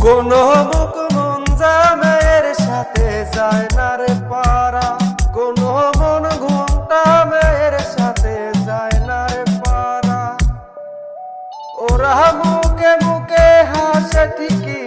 কোন মেয়ের সাথে যায় না রে পারা কোন মন ঘুমটা মেয়ের সাথে যায় না রে পারা ওরা মুখে মুখে হাসে ঠিকই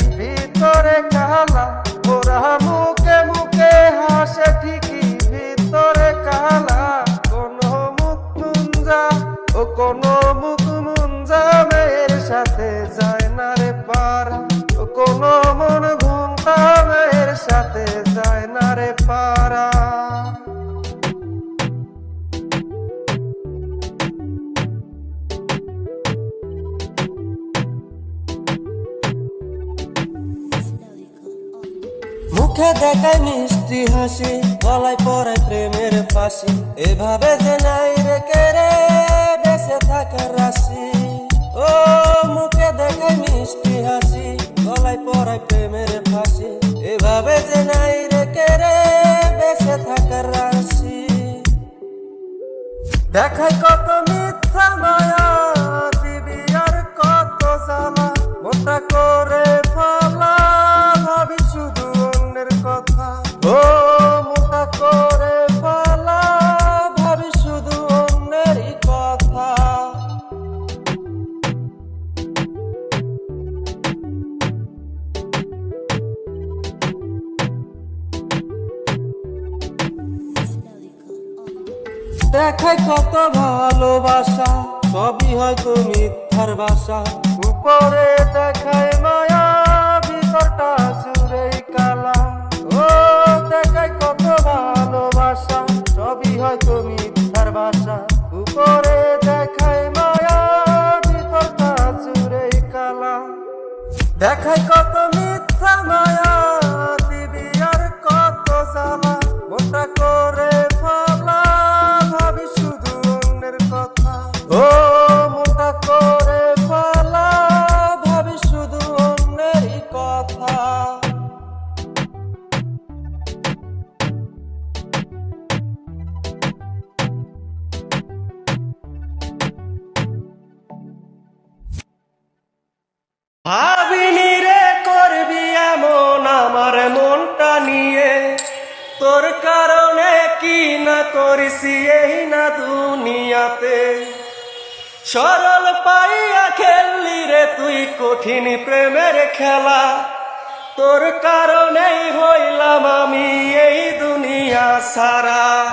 মুখে দেখায় মিষ্টি হাসি, গলায় পরে প্রেমের ফাঁসি। এভাবে যে নাই রেখে রে, বেঁচে থাকার রাশি। ও, মুখে দেখায় মিষ্টি হাসি, গলায় পরে প্রেমের ফাঁসি। এভাবে যে নাই রেখে রে, বেঁচে থাকার রাশি। দেখায় কত মিথ্যা দেখায় কত ভালোবাসা সবই হয়তো মিথ্যার বাসা। উপরে দেখায় মায়া ভিতরটা জুড়ে কালা। ও দেখায় কত ভালোবাসা সবই হয়তো মিথ্যার বাসা। উপরে দেখায় মায়া ভিতরটা জুড়ে কালা। দেখায় কত তোর কারণে কি না করিসি এই না দুনিয়াতে? সরল পাইয়া খেললি রে তুই কঠিন প্রেমের খেলা। তোর কারণেই হইলাম আমি এই দুনিয়া সারা